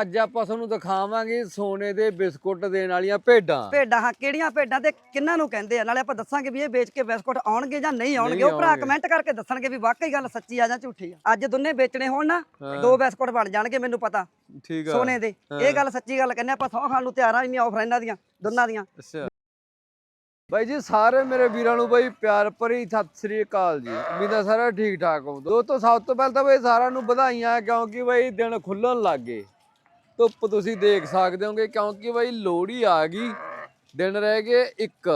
ਅੱਜ ਆਪਾਂ ਤੁਹਾਨੂੰ ਦਿਖਾਵਾਂਗੇ ਸੋਨੇ ਦੇ ਬਿਸਕੁਟ ਦੇਣ ਵਾਲੀਆਂ ਭੇਡਾਂ। ਭੇਡਾਂ ਹਾਂ ਕਿਹੜੀਆਂ ਭੇਡਾਂ ਤੇ ਕਿੰਨਾਂ ਨੂੰ ਕਹਿੰਦੇ ਆ? ਨਾਲੇ ਆਪਾਂ ਦੱਸਾਂਗੇ ਵੀ ਇਹ ਵੇਚ ਕੇ ਬਿਸਕੁਟ ਆਉਣਗੇ ਜਾਂ ਨਹੀਂ ਆਉਣਗੇ। ਉਹ ਭਰਾ। ਕਮੈਂਟ ਕਰਕੇ ਦੱਸਣਗੇ ਵੀ ਵਾਕਈ ਗੱਲ ਸੱਚੀ ਆ ਜਾਂ ਝੂਠੀ ਆ। ਅੱਜ ਦੋਨੇ ਵੇਚਣੇ ਹੋਣ ਨਾ। ਦੋ ਬਿਸਕੁਟ ਬਣ ਜਾਣਗੇ ਮੈਨੂੰ ਪਤਾ। ਠੀਕ ਆ। ਸੋਨੇ ਦੇ। ਇਹ ਗੱਲ ਸੱਚੀ ਗੱਲ ਕਹਿੰਦੇ ਆਪਾਂ ਸੌ ਖਾਣ ਨੂੰ ਤਿਆਰ ਆ ਇੰਨੀਆਂ ਆਫਰ ਇਹਨਾਂ ਦੀਆਂ ਦੋਨਾਂ ਦੀਆਂ। ਅੱਛਾ। ਬਾਈ ਜੀ ਸਾਰੇ ਮੇਰੇ ਵੀਰਾਂ ਨੂੰ ਬਾਈ ਪਿਆਰ ਭਰੀ ਸਤਿ ਸ੍ਰੀ ਅਕਾਲ ਜੀ। ਉਮੀਦ ਹੈ ਸਾਰੇ ਠੀਕ ਠਾਕ ਹੋ ਦੋਸਤੋ ਸਭ ਤੋਂ ਪਹਿਲਾਂ ਤਾਂ ਬਾਈ ਸਾਰਿਆਂ ਨੂੰ ਵਧਾਈਆਂ ਕਿਉਂਕਿ ਬਾਈ ਦਿਨ ਖੁੱਲਣ ਲੱਗ ਗਏ। ਧੁੱਪ ਤੁਸੀਂ ਦੇਖ ਸਕਦੇ ਹੋਗੇ, ਕਿਉਂਕਿ ਬਾਈ ਲੋਹੜੀ ਆ ਗਈ, ਦਿਨ ਰਹਿ ਗਏ ਇੱਕ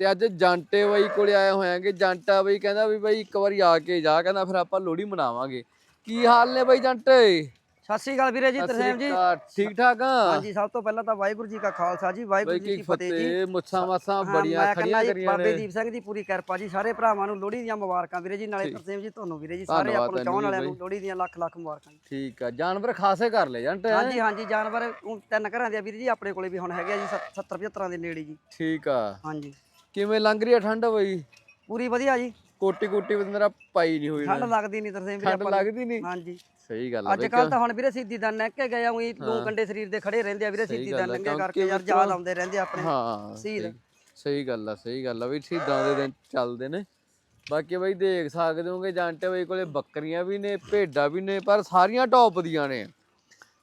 ਤੇ ਅੱਜ ਜਾਂਟੇ ਬਾਈ ਕੋਲੇ ਆਏ ਹੋਇਆਂਗੇ ਜਾਂਟਾ ਬਾਈ ਕਹਿੰਦਾ ਵੀ ਬਾਈ ਇੱਕ ਵਾਰੀ ਆ ਕੇ ਜਾ, ਕਹਿੰਦਾ ਫਿਰ ਆਪਾਂ ਲੋਹੜੀ ਮਨਾਵਾਂਗੇ। ਕੀ ਹਾਲ ਨੇ ਬਾਈ ਜਾਂਟੇ? ਸਤਿ ਸ਼੍ਰੀ ਅਕਾਲ ਵੀਰੇ ਜੀ ਤਰਸੇਮ ਜੀ। ਠੀਕ ਠਾਕ ਆ? ਹਾਂਜੀ ਸਭ ਤੋਂ ਪਹਿਲਾਂ ਤਾਂ ਵਾਹਿਗੁਰੂ ਜੀ ਕਾ ਖਾਲਸਾ ਜੀ ਵਾਹਿਗੁਰੂ ਜੀ ਕੀ ਫਤਿਹ ਜੀ। ਮੁੱਛਾਂ ਮਾਸਾਂ ਬੜੀਆਂ ਖੜੀਆਂ ਕਰੀਆਂ ਬਾਬੇ ਨੇ। ਦੀਪ ਸਿੰਘ ਦੀ ਪੂਰੀ ਕਿਰਪਾ ਜੀ ਸਾਰੇ ਭਰਾਵਾਂ ਨੂੰ ਲੋਹੜੀ ਦੀਆਂ ਮੁਬਾਰਕਾਂ ਵੀਰੇ ਜੀ ਨਾਲੇ। ਤਰਸੇਮ ਜੀ ਤੁਹਾਨੂੰ ਵੀਰੇ ਜੀ ਸਾਰੇ ਆਪਾਂ ਨੂੰ ਚਾਹਣ ਵਾਲਿਆਂ ਨੂੰ। ਲੋਹੜੀ ਦੀਆਂ ਲੱਖ ਲੱਖ ਮੁਬਾਰਕਾਂ ਠੀਕ ਆ ਜਾਨਵਰ ਖਾਸੇ ਕਰ ਲੈ ਜੰਟ। ਹਾਂਜੀ ਹਾਂਜੀ ਜਾਨਵਰ ਤਿੰਨ ਘਰਾਂ ਦੇ ਵੀਰੇ ਜੀ ਆਪਣੇ ਕੋਲੇ ਵੀ ਹੁਣ ਹੈਗੇ ਆ ਜੀ 70 75 ਦੇ ਨੇੜੇ ਜੀ। ਠੀਕ ਆ। ਹਾਂਜੀ। ਕਿਵੇਂ ਲੰਘ ਰਹੀ ਆ ਠੰਡ ਬਈ? ਪੂਰੀ ਵਧੀਆ ਜੀ। ਕੋਟੀ ਕੋਟੀ ਬੰਦਰਾ ਪਾਈ ਨਹੀਂ ਹੋਈ ਠੰਡ ਲੱਗਦੀ ਨਹੀਂ ਤਰਸੇਮ ਵੀਰੇ ਠੰਡ। ਲੱਗਦੀ ਨਹੀਂ? ਹਾਂਜੀ। ਸਹੀ ਗੱਲ ਅੱਜ ਕੱਲ ਤਾਂ ਹੁਣ ਵੀਰੇ ਸਿੱਧੀ ਦਾ ਨੱਕ ਕੇ ਗਏ ਉਹੀ ਲੂ ਕੰਡੇ ਸਰੀਰ ਦੇ ਖੜੇ ਰਹਿੰਦੇ ਆ ਵੀਰੇ ਸਿੱਧੀ ਦਾ ਨੰਗੇ ਕਰਕੇ ਯਾਰ ਯਾਦ ਆਉਂਦੇ ਰਹਿੰਦੇ ਆਪਣੇ ਹਾਂ ਸ਼ਹੀਦ। ਸਹੀ- ਗੱਲ ਆ ਸਹੀ ਗੱਲ ਆ ਵੀ ਸ਼ਹੀਦਾਂ ਦੇ ਦਿਨ ਚੱਲਦੇ ਨੇ। ਬਾਕੀ ਬਈ ਦੇਖ ਸਕਦੇ ਹੋਗੇ ਜਾਂਟੇ ਬਈ ਕੋਲੇ ਬੱਕਰੀਆਂ ਵੀ ਨੇ ਭੇਡਾਂ ਵੀ ਨੇ ਪਰ ਸਾਰੀਆਂ ਟੌਪ ਦੀਆਂ ਨੇ।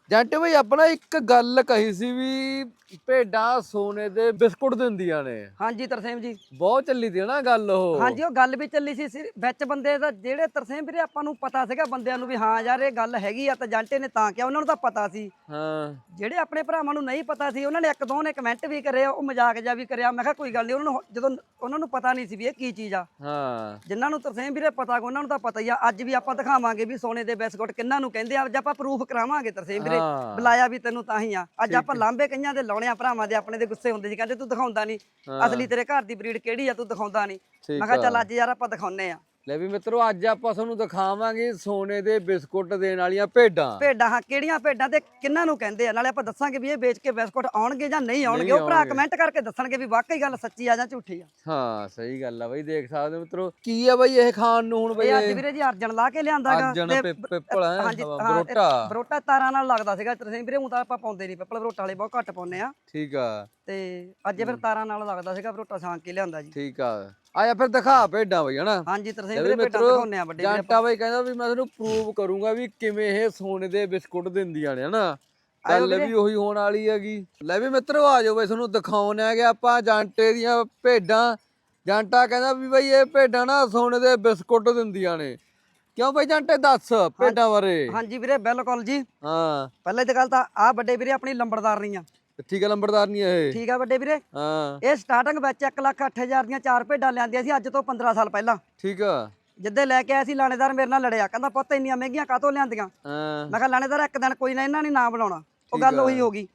ਜਾਂਟੇ ਬਈ ਆਪਣਾ ਇੱਕ ਗੱਲ ਕਹੀ ਸੀ ਵੀ ਭੇਡਾਂ ਸੋਨੇ ਦੇ ਬਿਸਕੁਟ ਦਿੰਦੀਆਂ ਨੇ। ਹਾਂਜੀ ਤਰਸੇਮ ਜੀ। ਬਹੁਤ ਚੱਲੀ ਦੀ ਨਾ ਗੱਲ ਉਹ। ਹਾਂਜੀ ਉਹ ਗੱਲ ਵੀ ਚੱਲੀ ਸੀ ਸਿਰ- ਵਿੱਚ ਬੰਦੇ ਦਾ ਜਿਹੜੇ ਤਰਸੇਮ ਵੀਰੇ ਆਪਾਂ ਨੂੰ ਪਤਾ ਸੀਗਾ ਬੰਦਿਆਂ ਨੂੰ ਵੀ ਹਾਂ ਯਾਰ ਇਹ ਗੱਲ ਹੈਗੀ ਆ ਤਾਂ ਜਾਂਟੇ ਨੇ ਤਾਂ ਕਿਹਾ ਉਹਨਾਂ ਨੂੰ ਤਾਂ ਪਤਾ ਸੀ। ਹਾਂ। ਜਿਹੜੇ ਆਪਣੇ ਭਰਾਵਾਂ ਨੂੰ ਨਹੀਂ ਪਤਾ ਸੀ ਉਹਨਾਂ ਨੇ ਇੱਕ ਦੋ ਨੇ ਕਮੈਂਟ ਵੀ ਕਰੇ ਉਹ ਮਜ਼ਾਕ ਜਿਹਾ ਵੀ ਕਰਿਆ। ਮੈਂ ਕਿਹਾ ਕੋਈ ਗੱਲ ਨਹੀਂ ਉਹਨਾਂ ਨੂੰ ਜਦੋਂ ਉਹਨਾਂ ਨੂੰ ਪਤਾ ਨਹੀਂ ਸੀ ਵੀ ਇਹ ਕੀ ਚੀਜ਼ ਆ। ਹਾਂ। ਜਿਨ੍ਹਾਂ ਨੂੰ ਤਰਸੇਮ ਵੀਰੇ ਪਤਾ ਉਹਨਾਂ ਨੂੰ ਤਾਂ ਪਤਾ ਹੀ ਆ ਅੱਜ ਵੀ ਆਪਾਂ ਦਿਖਾਵਾਂਗੇ ਵੀ ਸੋਨੇ ਦੇ ਬਿਸਕੁਟ ਕਿੰਨਾਂ ਨੂੰ ਕਹਿੰਦੇ ਆ। ਅੱਜ ਆਪਾਂ ਪ੍ਰੂਫ ਕਰਾਵਾਂਗੇ ਤਰਸੇਮ ਵੀਰੇ। ਹਾਂ। ਬੁਲਾਇਆ ਵੀ ਤੈਨੂੰ ਤਾਂ ਹੀ ਆ। ਅੱਜ ਆਪਾਂ ਲਾਂਬੇ ਕਈਆਂ ਦੇ ਲਾਉਣੇ ਆ ਭਰਾਵਾਂ ਦੇ ਆਪਣੇ ਦੇ ਗੁੱਸੇ ਹੁੰਦੇ ਸੀ ਕਹਿੰਦੇ ਤੂੰ ਦਿਖਾਉਂਦਾ ਨਹੀਂ। ਅਸਲੀ ਤੇਰੇ ਘਰ ਦੀ ਬਰੀਡ ਕਿਹੜੀ ਆ ਤੂੰ ਦਿਖਾਉਂਦਾ ਨਹੀਂ। ਮੈਂ ਕਿਹਾ ਚੱਲ ਅੱਜ ਯਾਰ ਆਪਾਂ ਦਿਖਾਉਨੇ ਆ। ਲੈ ਵੀ ਮਿੱਤਰੋ ਅੱਜ ਆਪਾਂ ਤੁਹਾਨੂੰ ਦਿਖਾਵਾਂਗੇ ਸੋਨੇ ਦੇ ਬਿਸਕੁਟ ਦੇਣ ਵਾਲੀਆਂ ਭੇਡਾਂ। ਭੇਡਾਂ ਹਾਂ ਕਿਹੜੀਆਂ ਭੇਡਾਂ ਤੇ ਕਿੰਨਾਂ ਨੂੰ ਕਹਿੰਦੇ ਆ? ਨਾਲੇ ਆਪਾਂ ਦੱਸਾਂਗੇ ਵੀ ਇਹ ਵੇਚ ਕੇ ਬਿਸਕੁਟ ਆਉਣਗੇ ਜਾਂ ਨਹੀਂ ਆਉਣਗੇ। ਉਹ ਭਰਾ। ਕਮੈਂਟ ਕਰਕੇ ਦੱਸਣਗੇ ਵੀ ਵਾਕਈ ਗੱਲ ਸੱਚੀ ਆ ਜਾਂ ਝੂਠੀ ਆ। ਹਾਂ ਸਹੀ ਗੱਲ ਆ ਬਈ ਦੇਖ ਸਕਦੇ ਹੋ ਮਿੱਤਰੋ। ਕੀ ਆ ਬਈ ਇਹ ਖਾਣ ਨੂੰ ਹੁਣ ਬਈ ਇਹ ਅੱਜ ਵੀਰੇ ਜੀ ਅਰਜਨ ਲਾ ਕੇ ਲਿਆਂਦਾਗਾ ਅਰਜਨ ਪੇ- ਪਿੱਪਲ ਹੈ ਹਾਂਜੀ ਬਰੋਟਾ। ਬਰੋਟਾ ਤਾਰਾਂ ਨਾਲ ਲੱਗਦਾ ਸੀਗਾ। ਤਰਸੇਮ ਵੀਰੇ ਹੁਣ ਤਾਂ ਆਪਾਂ ਪਾਉਂਦੇ ਨਹੀਂ ਪਿੱਪਲ ਬਰੋਟਾ ਵਾਲੇ ਬਹੁਤ ਘੱਟ ਪਾਉਂਦੇ ਆ। ਠੀਕ ਆ। ਤੇ ਅੱਜ ਫਿਰ ਤਾਰਾਂ ਨਾਲ ਲੱਗਦਾ ਸੀਗਾ ਬਰੋਟਾ ਛਾਂਕ ਕੇ ਲਿਆਂਦਾ ਜੀ। ਠੀਕ ਆ। ਆਇਆ ਫਿਰ ਦਿਖਾ ਭੇਡਾਂ ਬਈ ਹਨਾ? ਹਾਂਜੀ ਤਰਸੇਮ ਵੀਰੇ ਭੇਡਾਂ ਦਿਖਾਉਂਦੇ ਆ ਵੱਡੇ ਜਾਂਟਾ ਬਈ ਕਹਿੰਦਾ ਵੀ ਮੈਂ ਤੁਹਾਨੂੰ ਪ੍ਰੂਵ ਕਰੂੰਗਾ ਵੀ ਕਿਵੇਂ ਇਹ ਸੋਨੇ ਦੇ ਬਿਸਕੁਟ ਦਿੰਦੀਆਂ ਨੇ ਹਨਾ? ਗੱਲ ਵੀ ਉਹੀ ਹੋਣ ਵਾਲੀ ਹੈਗੀ। ਲੈ ਵੀ ਮਿੱਤਰੋ ਆ ਜਾਓ ਬਈ ਤੁਹਾਨੂੰ ਦਿਖਾਉਣ ਹੈਗੇ ਆਪਾਂ ਜਾਂਟੇ ਦੀਆਂ ਭੇਡਾਂ। ਜਾਂਟਾ ਕਹਿੰਦਾ ਵੀ ਬਈ ਇਹ ਭੇਡਾਂ ਨਾ ਸੋਨੇ ਦੇ ਬਿਸਕੁਟ ਦਿੰਦੀਆਂ ਨੇ। ਕਿਉਂ ਬਈ ਜਾਂਟੇ ਦੱਸ ਭੇਡਾਂ ਬਾਰੇ? ਹਾਂਜੀ ਵੀਰੇ ਬਿਲਕੁਲ ਜੀ। ਹਾਂ। ਪਹਿਲੇ ਤੇ ਗੱਲ ਤਾਂ ਆ ਵੱਡੇ ਵੀਰੇ ਆਪਣੀ ਲੰਬੜਦਾਰ ਨਹੀਂ ਆ। ਠੀਕ ਆ ਲੰਬੜਦਾਰ ਨਹੀਂ ਇਹ। ਠੀਕ ਆ ਵੱਡੇ ਵੀਰੇ। ਹਾਂ। ਇਹ ਸਟਾਰਟਿੰਗ ਵਿੱਚ 1 ਲੱਖ 8000 ਦੀਆਂ ਚਾਰ ਭੇਡਾਂ ਲਿਆਂਦੀਆਂ ਸੀ ਅੱਜ ਤੋਂ 15 ਸਾਲ ਪਹਿਲਾਂ। ਠੀਕ ਆ। ਜਿੱਦੇ ਲੈ ਕੇ ਆਇਆ ਸੀ ਲਾਣੇਦਾਰ ਮੇਰੇ ਨਾਲ ਲੜਿਆ। ਕਹਿੰਦਾ ਪੁੱਤ ਇੰਨੀਆਂ ਮਹਿੰਗੀਆਂ ਕਾਹਤੋਂ ਲਿਆਂਦੀਆਂ? ਹਾਂ। ਮੈਂ ਕਿਹਾ ਲਾਣੇਦਾਰ ਇੱਕ ਦਿਨ ਕੋਈ ਨਾ ਇਹਨਾਂ ਨੇ ਨਾ ਬਣਾਉਣਾ ਉਹ ਗੱਲ ਉਹੀ ਹੋ ਗਈ।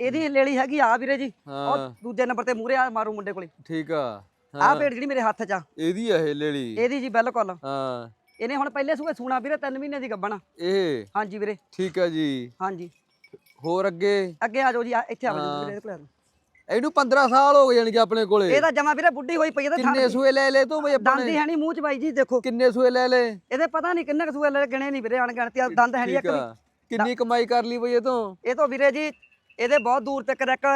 ਇਹਦੀ ਲੇਲੀ ਹੈਗੀ ਆ ਵੀਰੇ ਜੀ। ਹਾਂ। ਉਹ ਦੂਜੇ ਨੰਬਰ ਤੇ ਮੂਰੇ ਆ ਮਾਰੂ ਮੁੰਡੇ ਕੋਲੇ। ਠੀਕ ਆ। ਹਾਂ। ਭੇਡ ਜਿਹੜੀ ਮੇਰੇ ਹੱਥ 'ਚ ਆ। ਇਹਦੀ ਆ ਇਹ ਲੇਲੀ। ਇਹਦੀ ਜੀ ਬਿਲਕੁਲ। ਹਾਂ। ਇਹਨੇ ਹੁਣ ਪਹਿਲੇ ਸੂਏ ਸੂਣਾ ਵੀਰੇ 3 ਮਹੀਨੇ ਦੀ ਗੱਬਣ ਇਹ? ਹਾਂਜੀ ਵੀਰੇ। ਠੀਕ ਆ ਜੀ। ਹਾਂਜੀ। ਹੋਰ ਅੱਗੇ? ਅੱਗੇ ਆ ਜਾਓ ਜੀ ਆ ਇੱਥੇ ਆ ਜਾਓ ਵੀਰੇ ਕੋਲੇ। ਇਹਨੂੰ 15 ਸਾਲ ਹੋ ਗਏ ਯਾਨੀ ਕਿ ਆਪਣੇ ਕੋਲੇ। ਇਹ ਤਾਂ ਜਮਾ ਵੀਰੇ ਬੁੱਢੀ ਹੋਈ ਪਈ ਇਹਦੇ ਕਿੰਨੇ ਸੂਏ ਲੈ ਲੈ ਤੂੰ ਬਈ ਦੰਦ ਹੀ ਨਹੀਂ ਮੂੰਹ 'ਚ ਬਾਈ ਜੀ ਦੇਖੋ। ਕਿੰਨੇ ਸੂਏ ਲੈ ਲੈ ਇਹਦੇ ਪਤਾ ਨਹੀਂ ਕਿੰਨੇ ਕੁ ਸੂਏ ਲੈ ਗਣੇ ਨਹੀਂ ਵੀਰੇ ਅਣਗਿਣਤੀ ਆ ਦੰਦ ਹੈ ਨਹੀਂ ਠੀਕ ਇੱਕ ਵੀ ਕਿੰਨੀ ਕਮਾਈ ਕਰ ਲਈ ਬਈ ਇਹ ਤੋਂ? ਇਹ ਤੋਂ ਵੀਰੇ ਜੀ ਇਹਦੇ ਬਹੁਤ ਦੂਰ ਤੱਕ ਇੱਕ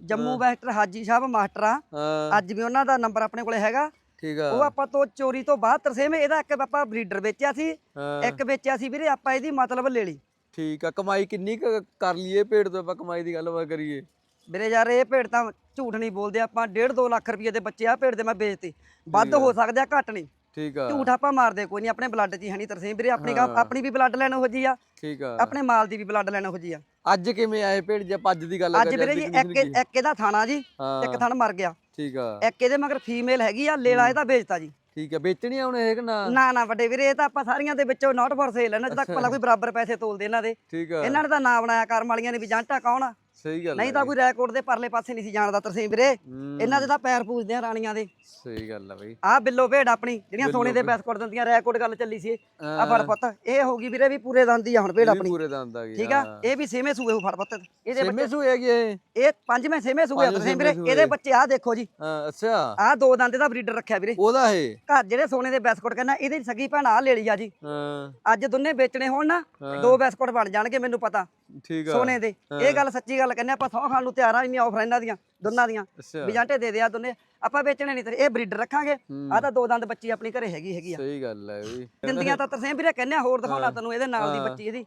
ਜੰਮੂ ਵੈਸਟਰ ਹਾਜੀ ਸਾਹਿਬ ਮਾਸਟਰ ਆ। ਹਾਂ। ਅੱਜ ਵੀ ਉਹਨਾਂ ਦਾ ਨੰਬਰ ਆਪਣੇ ਕੋਲੇ ਹੈਗਾ। ਠੀਕ ਉਹ ਆ ਆਪਾਂ ਤੋਂ ਚੋਰੀ ਤੋਂ ਬਾਅਦ ਤਰਸੇਮ ਇਹਦਾ ਇੱਕ ਆਪਾਂ ਬਰੀਡਰ ਵੇਚਿਆ ਸੀ। ਹਾਂ। ਇੱਕ ਵੇਚਿਆ ਸੀ ਵੀਰੇ ਆਪਾਂ ਇਹਦੀ ਮਤਲਬ ਲੈ ਲਈ। ਠੀਕ ਆ ਕਮਾਈ ਕਿੰਨੀ ਕੁ ਕਰ ਲਈਏ ਪੇੜ ਤੋਂ ਆਪਾਂ ਕਮਾਈ ਦੀ ਗੱਲਬਾਤ ਕਰੀਏ। ਵੀਰੇ ਯਾਰ ਇਹ ਭੇਡ ਤਾਂ ਝੂਠ ਨਹੀਂ ਬੋਲਦੇ ਆਪਾਂ 1.5 2 ਲੱਖ ਰੁਪਏ ਦੇ ਬੱਚੇ ਆ ਭੇਡ ਦੇ ਮੈਂ ਵੇਚਤੇ। ਵੱਧ ਹੋ ਸਕਦੇ ਆ ਘੱਟ ਨਹੀਂ। ਠੀਕ ਆ। ਝੂਠ ਆਪਾਂ ਮਾਰਦੇ ਕੋਈ ਨਹੀਂ ਆਪਣੇ ਬਲੱਡ 'ਚ ਹੀ ਹੈ ਨਹੀਂ ਤਰਸੇਮ। ਵੀਰੇ ਆਪਣੀ ਆਪਣੀ ਵੀ ਬਲੱਡ ਲੈਣ ਹੋ ਜੀ ਆ। ਠੀਕ ਆ। ਆਪਣੇ ਮਾਲ ਦੀ ਵੀ ਬਲੱਡ ਲੈਣ ਹੋ ਜੀ ਆ। ਅੱਜ ਕਿਵੇਂ ਆਏ ਪੇੜ ਜੇ ਅੱਜ ਦੀ ਗੱਲ ਅੱਜ ਵੀਰੇ ਜੀ ਇੱਕ? ਇੱਕ ਇਹਦਾ ਥਾਣਾ ਜੀ ਇੱਕ ਥਣ ਮਰ ਗਿਆ। ਠੀਕ ਆ। ਇੱਕ ਇਹਦੇ ਮਗਰ ਫੀਮੇਲ ਹੈਗੀ ਆ ਲੇਲਾ ਇਹਦਾ ਵੇਚਤਾ ਜੀ। ਠੀਕ ਆ ਵੇਚਣੀ ਹੁਣ ਇਹ ਕਿ ਨਾ? ਨਾ ਨਾ ਵੱਡੇ ਵੀਰੇ ਇਹ ਤਾਂ ਆਪਾਂ ਸਾਰੀਆਂ ਦੇ ਵਿੱਚੋਂ ਨਾਟ ਫॉर ਸੇਲ ਇਹਨਾਂ ਚ ਤੱਕ ਭਲਾ ਕੋਈ ਬਰਾਬਰ ਪੈਸੇ ਤੋਲਦੇ ਇਹਨਾਂ ਦੇ। ਠੀਕ ਆ। ਇਹਨਾਂ ਨੇ ਤਾਂ ਨਾਂ ਬਣਾਇਆ ਕਰਮ ਵਾਲੀਆਂ ਨੇ ਵੀ ਜਾਂਟਾ ਕੌਣ ਆ? ਸਹੀ ਗੱਲ ਨਹੀਂ ਆ ਤਾਂ ਕੋਈ ਰੈਕੋਰਡ ਦੇ ਪਰਲੇ ਪਾਸੇ ਨਹੀਂ ਸੀ ਜਾਣਦਾ ਤਰਸੇਮ ਵੀਰੇ। ਹੂੰ, ਇਹਨਾਂ ਦੇ ਤਾਂ ਪੈਰ ਪੂਜਦੇ ਆ ਰਾਣੀਆਂ ਦੇ। ਸਹੀ ਗੱਲ ਆ ਬਈ। ਆਹ ਬਿੱਲੋ ਭੇਡ ਆਪਣੀ ਜਿਹੜੀਆਂ ਸੋਨੇ ਦੇ ਬਿਸਕੁਟ ਦਿੰਦੀਆਂ ਰੈਕੋਰਡ ਗੱਲ ਚੱਲੀ ਸੀ ਆ ਹਾਂ, ਫੜ ਪੁੱਤ ਇਹ ਹੋਗੀ ਵੀਰੇ ਵੀ ਪੂਰੇ ਦੰਦ ਹੀ ਆ ਹੁਣ ਭੇਡ ਆਪਣੀ। ਪੂਰੇ ਦੰਦ ਆ ਗਏ ਠੀਕ ਆ? ਇਹ ਵੀ ਸੇਮੇ ਸੂਏ ਹੋ ਫੜ ਪੁੱਤ ਇਹਦੇ ਬੱਚੇ ਸੂਏ ਹੈਗੇ ਇਹ? ਪੰਜਵੇਂ ਸੇਮੇ ਸੂਏ ਆ ਤਰਸੇਮ ਵੀਰੇ। ਇਹਦੇ। ਬੱਚੇ ਆਹ ਦੇਖੋ ਜੀ। ਹਾਂ ਅੱਛਾ। ਆਹ ਦੋ ਦੰਦ ਦਾ ਬਰੀਡਰ ਰੱਖਿਆ ਵੀਰੇ। ਉਹਦਾ ਇਹ? ਘਰ ਜਿਹੜੇ ਸੋਨੇ ਦੇ ਬਿਸਕੁਟ ਕਹਿੰਦਾ ਇਹਦੀ ਸਗੀ ਭੈਣ ਆ ਲੈ ਲਈ ਆ ਜੀ। ਹਾਂ। ਅੱਜ ਦੋਨੇ ਵੇਚਣੇ ਹੋਣ ਨਾ ਹਾਂ। ਦੋ ਬਿਸਕੁਟ ਬਣ ਜਾਣਗੇ ਮੈਨੂੰ ਪਤਾ। ਠੀਕ ਆ। ਸੋਨੇ ਦੇ। ਇਹ ਗੱਲ ਸੱਚੀ ਗੱਲ ਕਹਿੰਦੇ ਆਪਾਂ ਸੌ ਖਾਣ ਨੂੰ ਤਿਆਰ ਆ ਇੰਨੀਆਂ ਆਫਰ ਇਹਨਾਂ ਦੀਆਂ ਦੋਨਾਂ ਦੀਆਂ। ਅੱਛਾ। ਵੀ ਜਾਂਟੇ ਦੇ ਦਿਆ ਦੋਨੇ। ਆਪਾਂ ਵੇਚਣੇ ਨਹੀਂ ਤੇ ਇਹ ਬਰੀਡਰ ਰੱਖਾਂਗੇ। ਆ ਤਾਂ ਦੋ ਦੰਦ ਬੱਚੀ ਆਪਣੀ ਘਰੇ ਹੈਗੀ ਹੈਗੀ ਆ। ਸਹੀ ਗੱਲ ਹੈ ਵੀ ਦਿੰਦੀਆਂ ਤਾਂ ਤਰਸੇਮ ਵੀਰੇ ਕਹਿੰਦੇ ਆ ਹੋਰ ਦਿਖਾਉਣਾ ਤੈਨੂੰ ਇਹਦੇ ਨਾਲ ਦੀ। ਬੱਚੀ ਇਹਦੀ।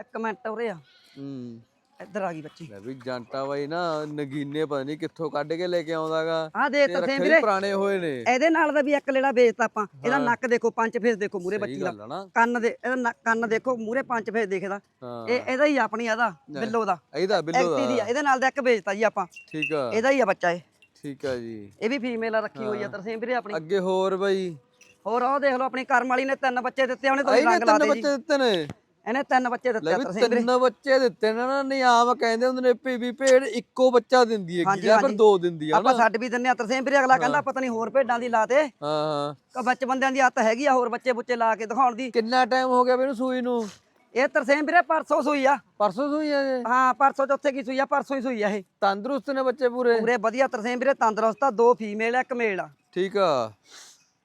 ਇੱਕ ਮਿੰਟ ਉਰੇ ਆ। ਹੂੰ। ਇੱਧਰ ਆ ਗਈ ਬੱਚੀ। ਲੈ ਵੀ ਜਾਂਟਾ ਬਾਈ ਨਾ ਨਗੀਨੇ ਪਤਾ ਨਹੀਂ ਕਿੱਥੋਂ ਕੱਢ ਕੇ ਲੈ ਕੇ ਆਉਂਦਾਗਾ। ਆ ਦੇ ਤੇ ਤਰਸੇਮ ਰੱਖੇ ਵੀ ਵੀਰੇ ਪੁਰਾਣੇ ਹੋਏ ਨੇ। ਇਹਦੇ ਨਾਲ ਦਾ ਵੀ ਇੱਕ ਲੇੜਾ ਵੇਚਤਾ ਆਪਾਂ। ਇਹਦਾ ਨੱਕ ਦੇਖੋ ਪੰਜ ਫੇਸ ਦੇਖੋ ਮੂਰੇ ਬੱਚੀ ਦਾ। ਕੰਨ ਦੇ ਇਹਦਾ ਕੰਨ ਦੇਖੋ ਮੂਰੇ ਪੰਜ ਫੇਸ ਦੇਖਦਾ। ਇਹ ਇਹਦਾ ਹੀ ਆਪਣੀ ਇਹਦਾ ਬਿੱਲੋ ਦਾ। ਇਹਦਾ ਬਿੱਲੋ ਦੀ। ਇਹਦੇ ਨਾਲ ਦਾ ਇੱਕ ਵੇਚਤਾ ਜੀ ਆਪਾਂ। ਠੀਕ ਆ। ਇਹਦਾ ਹੀ ਆ ਬੱਚਾ ਇਹ। ਠੀਕ ਆ ਜੀ। ਇਹ ਵੀ ਫੀਮੇਲ ਆ ਰੱਖੀ ਹੋਈ ਆ ਤਰਸੇਮ ਵੀਰੇ ਆਪਣੀ। ਅੱਗੇ ਹੋਰ ਬਾਈ। ਹੋਰ ਉਹ ਦੇਖ ਲਓ ਆਪਣੀ ਕਰਮ ਵਾਲੀ ਨੇ ਤਿੰਨ ਬੱਚੇ ਦਿੱਤੇ ਉਹਨੇ ਤਾਂ ਆਈ ਨੇ ਰੰਗ ਲਾ ਤਿੰਨ ਦੇ ਜੀ। ਬੱਚੇ ਦਿੱਤੇ ਨੇ। ਇਹਨੇ ਤਿੰਨ ਬੱਚੇ ਦਿੱਤੇ ਲੈ ਵੀ ਤਰਸੇਮ ਵੀਰੇ। ਤਿੰਨ ਬੱਚੇ ਦਿੱਤੇ ਨੇ ਨਾ ਨਹੀਂ ਆਮ ਕਹਿੰਦੇ ਹੁੰਦੇ ਨੇ ਪੀਵੀ ਭੇਡ ਇੱਕੋ ਬੱਚਾ ਦਿੰਦੀ ਹੈ ਹਾਂਜੀ, ਜਾਂ ਫਿਰ ਹਾਂਜੀ। ਦੋ ਦਿੰਦੀ ਆ ਆਪਾਂ ਨਾ। ਛੱਡ ਵੀ ਦਿੰਨੇ ਆ ਤਰਸੇਮ ਵੀਰੇ ਅਗਲਾ ਕਹਿੰਦਾ ਪਤਾ ਨਹੀਂ ਹੋਰ ਭੇਡਾਂ ਦੀ ਲਾਤੇ। ਹਾਂ ਹਾਂ। ਕਿ ਬੱਚ ਬੰਦਿਆਂ ਦੀ ਆਦਤ ਹੈਗੀ ਆ ਹੋਰ ਬੱਚੇ ਬੁੱਚੇ ਲਾ ਕੇ ਦਿਖਾਉਣ ਦੀ। ਕਿੰਨਾ ਟਾਈਮ ਹੋ ਗਿਆ ਮੈਨੂੰ ਸੂਈ ਨੂੰ? ਇਹ ਤਰਸੇਮ ਵੀਰੇ ਪਰਸੋਂ ਸੂਈ ਆ। ਪਰਸੋਂ ਸੂਈ ਆ ਜੇ ਹਾਂ ਪਰਸੋਂ ਚੌਥੇ ਕੀ ਸੂਈ ਆ ਪਰਸੋਂ ਹੀ ਸੂਈ ਆ ਇਹ। ਤੰਦਰੁਸਤ ਨੇ ਬੱਚੇ ਪੂਰੇ? ਪੂਰੇ ਵਧੀਆ ਤਰਸੇਮ ਵੀਰੇ ਤੰਦਰੁਸਤ ਆ ਦੋ ਫੀਮੇਲ ਆ ਇੱਕ ਮੇਲ ਆ। ਠੀਕ ਆ।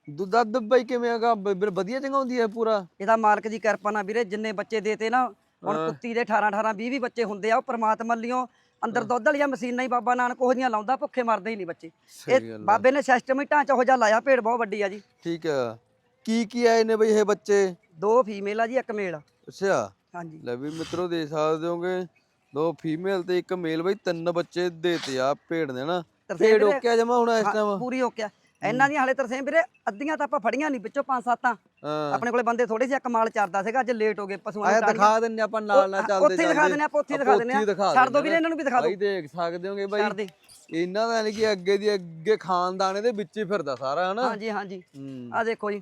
ਦੁੱਧ ਦੱਧ ਬਾਈ ਕਿਵੇਂ ਹੈਗਾ? ਬ- ਬ- ਵਧੀਆ ਚੰਗਾਉਂਦੀ ਹੈ ਪੂਰਾ? ਇਹਦਾ ਮਾਲਕ ਦੀ ਕਿਰਪਾ ਨਾਲ ਵੀਰੇ ਜਿੰਨੇ ਬੱਚੇ ਦੇਤੇ ਨਾ ਹੁਣ ਕੁੱਤੀ ਦੇ 18 18 20 20 ਬੱਚੇ ਹੁੰਦੇ ਆ ਉਹ ਪ੍ਰਮਾਤਮਾ ਲਿਓ ਅੰਦਰ ਦੁੱਧ ਵਾਲੀਆਂ ਮਸ਼ੀਨਾਂ ਹੀ ਬਾਬਾ ਨਾਨਕ ਉਹ ਜਿਹੀਆਂ ਲਾਉਂਦਾ ਭੁੱਖੇ ਮਰਦੇ ਹੀ ਨਹੀਂ ਬੱਚੇ। ਸਹੀ ਇਹ ਗੱਲ ਆ। ਬਾਬੇ ਨੇ ਸਿਸਟਮ ਹੀ ਢਾਂਚਾ ਹੋ ਜਾ ਲਾਇਆ ਭੇਡ ਬਹੁਤ ਵੱਡੀ ਆ ਜੀ। ਠੀਕ ਆ। ਕੀ ਕੀ ਆਏ ਨੇ ਬਈ ਇਹ ਬੱਚੇ? ਦੋ ਫੀਮੇਲ ਆ ਜੀ ਇੱਕ ਮੇਲ ਅੱਛਾ। ਹਾਂਜੀ। ਲੈ ਵੀ ਮਿੱਤਰੋ ਦੇ ਸਕਦੇ ਹੋਗੇ ਦੋ ਫੀਮੇਲ ਤੇ ਇੱਕ ਮੇਲ ਬਈ ਤਿੰਨ ਬੱਚੇ ਦੇਤੇ ਆ ਭੇਡ ਦੇ ਨਾ। ਤਰਸੇਮ ਭੇਡ ਵੀਰੇ- ਓਕਿਆ ਜਮਾ ਹੁਣ ਇਸ ਹਾਂ, ਟਾਈਮ ਪੂਰੀ ਹੋ ਗਿਆ ਇਹਨਾਂ ਦੀਆਂ ਹਲੇ ਤਰਸੇਮ ਵੀਰੇ ਅੱਧੀਆਂ ਤਾਂ ਆਪਾਂ ਫੜੀਆਂ ਨਹੀਂ ਵਿੱਚੋਂ ਪੰਜ ਸੱਤਾਂ ਆਪਣੇ ਕੋਲੇ ਬੰਦੇ ਥੋੜੇ ਜਿਹੇ ਕਮਾਲ ਚਰਦਾ ਸੀਗਾ ਅੱਜ ਲੇਟ ਹੋ ਗਏ ਪਸ਼ੂਆਂ ਨੂੰ ਦਿਖਾ ਦਿੰਨੇ ਆਪਾਂ ਨਾਲ ਨਾਲ ਚੱਲਦੇ ਉੱਥੇ ਦਿਖਾ ਦਿੰਨੇ ਆਪਾਂ ਉੱਥੇ ਦਿਖਾ ਦਿੰਨੇ ਆ। ਛੱਡ ਦੋ ਵੀਰੇ ਇਹਨਾਂ ਨੂੰ ਵੀ ਦਿਖਾ ਬਾਈ ਦਿਓ। ਦੇਖ ਸਕਦੇ ਹੋਗੇ ਬਾਈ। ਛੱਡ ਦੇ। ਇਹਨਾਂ ਦਾ ਯਾਨੀ ਕਿ ਅੱਗੇ ਦੀ ਅੱਗੇ ਖਾਨਦਾਨ ਇਹਦੇ ਵਿੱਚ ਹੀ ਫਿਰਦਾ ਸਾਰਾ ਹਨਾ? ਹਾਂਜੀ ਹਾਂਜੀ। ਆ ਦੇਖੋ ਜੀ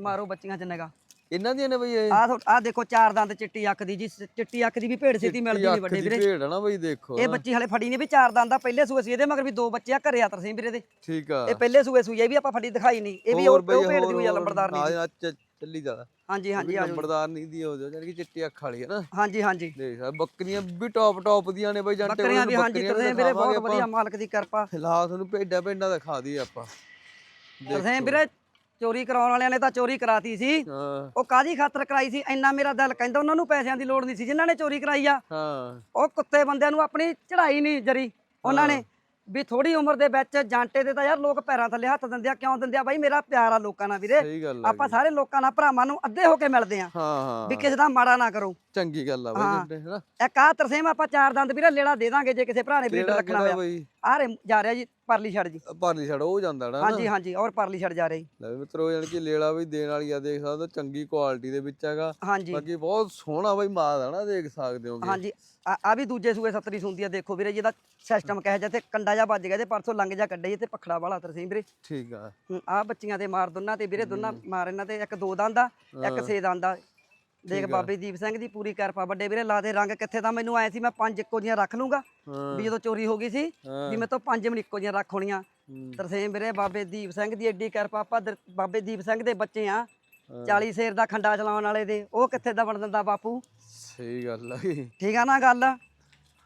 ਮਾਰੋ ਬੱਚੀਆਂ ਚ ਨਿਗਾ ਇਹਨਾਂ ਦੀਆਂ ਨੇ ਬਈ ਇਹ? ਆ ਆ ਦੇਖੋ ਚਾਰ ਦੰਦ ਚਿੱਟੀ ਅੱਖ ਦੀ ਜੀ ਸ- ਚਿੱਟੀ ਅੱਖ ਦੀ ਵੀ ਭੇਡ ਛੇਤੀ ਮਿਲਦੀ ਨਹੀਂ ਅੱਖ ਵੱਡੇ ਦੀ ਵੀਰੇ। ਭੇਡ ਨਾ ਬਈ ਦੇਖੋ। ਇਹ। ਬੱਚੀ ਹਲੇ ਫੜੀ ਨਹੀਂ ਵੀ ਚਾਰ ਦੰਦ ਆ ਪਹਿਲੇ ਸੂਏ ਸੀ ਇਹਦੇ ਮਗਰ ਵੀ ਦੋ ਬੱਚੇ ਆ ਘਰੇ ਆ ਤਰਸੇਮ ਵੀਰੇ ਦੇ। ਠੀਕ ਆ। ਇਹ ਪਹਿਲੇ ਸੂਏ ਸੂਈ ਵੀ ਆਪਾਂ ਫੜੀ ਦਿਖਾਈ ਨਹੀਂ ਇਹ ਵੀ ਉਹ ਭੇਡ ਦੀ ਹੋਈ ਆ ਲੰਬੜਦਾਰ ਨਹੀਂ ਚੱਲੀ ਜਾ। ਹਾਂਜੀ ਹਾਂਜੀ ਆ। ਨੰਬਰਦਾਰ ਨਹੀਂ ਦੀ ਹੋ ਜਾਣੀ ਕਿ ਚਿੱਟੀ ਅੱਖ ਵਾਲੀ ਹੈ ਨਾ। ਹਾਂਜੀ ਹਾਂਜੀ। ਦੇਖ ਸਕਦੇ ਬੱਕਰੀਆਂ ਵੀ ਟੌਪ ਟੌਪ ਦੀਆਂ ਨੇ ਬਈ ਜਾਂਟੇ ਬੱਕਰੀਆਂ ਵੀ ਹਾਂਜੀ ਤਰਸੇਮ ਵੀਰੇ ਬਹੁਤ ਵਧੀਆ ਮਾਲਕ ਦੀ ਕਿਰਪਾ। ਫਿਲਹਾਲ ਤੁਹਾਨੂੰ ਭੇਡਾਂ ਭੇਡਾਂ ਦਿਖਾ ਦਈਏ ਆਪਾਂ। ਤਰਸੇਮ ਵੀਰੇ ਚੋਰੀ ਕਰਾਉਣ ਵਾਲਿਆਂ ਨੇ ਤਾਂ ਚੋਰੀ ਕਰਾਤੀ ਸੀ। ਹਾਂ। ਉਹ ਕਾਦੀ ਖਾਤਰ ਕਰਾਈ ਸੀ? ਇੰਨਾ ਮੇਰਾ ਦਿਲ ਕਹਿੰਦਾ ਉਹਨਾਂ ਨੂੰ ਪੈਸਿਆਂ ਦੀ ਲੋੜ ਨਹੀਂ ਸੀ ਜਿਨ੍ਹਾਂ ਨੇ ਚੋਰੀ ਕਰਾਈ ਆ। ਹਾਂ। ਉਹ ਕੁੱਤੇ ਬੰਦਿਆਂ ਨੂੰ ਆਪਣੀ ਚੜਾਈ ਨਹੀਂ ਜਰੀ। ਉਹਨਾਂ ਨੇ ਵੀ ਥੋੜੀ ਉਮਰ ਦੇ ਵਿੱਚ ਜਾਂਟੇ ਦੇ ਤਾਂ ਯਾਰ ਲੋਕ ਪੈਰਾਂ ਥੱਲੇ ਹੱਥ ਦਿੰਦੇ ਆ ਕਿਉਂ ਦਿੰਦੇ ਆ? ਬਾਈ ਮੇਰਾ ਪਿਆਰ ਆ ਲੋਕਾਂ ਨਾਲ ਵੀਰੇ। ਸਹੀ ਗੱਲ ਆ ਆਪਾਂ ਸਾਰੇ ਲੋਕਾਂ ਨਾਲ ਭਰਾਵਾਂ ਨੂੰ ਅੱਧੇ ਹੋ ਕੇ ਮਿਲਦੇ ਆ। ਹਾਂ ਹਾਂ। ਵੀ ਕਿਸੇ ਦਾ ਮਾੜਾ ਨਾ ਕਰੋ। ਚੰਗੀ ਗੱਲ ਆ ਬਈ ਹਾਂ। ਜਾਂਟੇ ਹੈਨਾ? ਇੱਕ ਆ ਤਰਸੇਮ ਆਪਾਂ ਚਾਰ ਦੰਦ ਵੀਰੇ ਲੇੜਾ ਦੇ ਦਾਂਗੇ ਜੇ ਕਿਸੇ ਭਰਾ ਨੇ ਕਿਹੜਾ ਰੱਖਣਾ ਕਿਹੜਾ ਹੋਇਆ। ਬਈ? ਆ ਰੇ ਜਾ ਰਿਹਾ ਜੀ ਪਰਲੀ ਛੜ ਜੀ। ਪਰਲੀ ਛੜ ਉਹ ਜਾਂਦਾ ਨਾ। ਹਾਂਜੀ ਹਾਂਜੀ ਔਰ ਪਰਲੀ ਛੜ ਜਾ ਰਹੀ। ਲੈ ਵੀ ਮਿੱਤਰੋ ਯਾਨੀ ਕਿ ਲੇਲਾ ਵੀ ਦੇਣ ਵਾਲੀ ਆ ਦੇਖ ਸਕਦੇ ਹੋ ਚੰਗੀ ਕੁਆਲਿਟੀ ਦੇ ਵਿੱਚ ਹੈਗਾ। ਹਾਂਜੀ। ਬਾਕੀ ਬਹੁਤ ਸੋਹਣਾ ਬਈ ਮਾਲ ਆ ਨਾ ਦੇਖ ਸਕਦੇ ਹੋਗੇ। ਹਾਂਜੀ ਆ ਆ ਵੀ ਦੂਜੇ ਸੂਏ ਸੱਤਰੀ ਸੁੰਦੀ ਆ ਦੇਖੋ ਵੀਰੇ ਜਿਹਦਾ ਸਿਸਟਮ ਕਹਿ ਜਾ ਤੇ ਕੰਡਾ ਜਾ ਵੱਜ ਗਿਆ ਤੇ ਪਰਸੋਂ ਲੰਘ ਜਾ ਕੱਢੇ ਤੇ ਪਖੜਾ ਵਾਲਾ ਤਰਸੇਮ ਵੀਰੇ। ਠੀਕ ਆ। ਆ ਬੱਚੀਆਂ ਤੇ ਮਾਰ ਦੋਨਾਂ ਤੇ ਵੀਰੇ ਦੋਨਾਂ ਮਾਰ ਇਹਨਾਂ ਤੇ ਇੱਕ ਦੋ ਦੰਦ ਆ ਇੱਕ ਛੇ ਦੰਦ ਆ। ਦੇਖ ਬਾਬੇ ਦੀਪ ਸਿੰਘ ਦੀ ਪੂਰੀ ਕਿਰਪਾ ਵੱਡੇ ਵੀਰੇ ਲਾ ਦੇ ਰੰਗ ਕਿੱਥੇ ਤਾਂ ਮੈਨੂੰ ਆਏ ਸੀ ਮੈਂ ਪੰਜ ਇੱਕੋ ਜੀਆਂ ਰੱਖ ਲੂੰਗਾ ਵੀ ਜਦੋਂ ਚੋਰੀ ਹੋ ਗਈ ਸੀ। ਵੀ ਮੈਂ ਤੋਂ ਪੰਜ ਵੀ ਇੱਕੋ ਜੀਆਂ ਰੱਖ ਹੋਣੀਆਂ। ਤਰਸੇਮ ਵੀਰੇ ਬਾਬੇ ਦੀਪ ਸਿੰਘ ਦੀ ਐਡੀ ਕਿਰਪਾ ਆਪਾਂ ਬਾਬੇ ਦੀਪ ਸਿੰਘ ਦੇ ਬੱਚੇ ਆ। ਹਾਂ। 40 ਸ਼ੇਰ ਦਾ ਖੰਡਾ ਚਲਾਉਣ ਵਾਲੇ ਦੇ ਉਹ ਕਿੱਥੇ ਦਬਣ ਦਿੰਦਾ ਬਾਪੂ? ਸਹੀ ਗੱਲ ਆ। ਠੀਕ ਆ ਨਾ ਗੱਲ?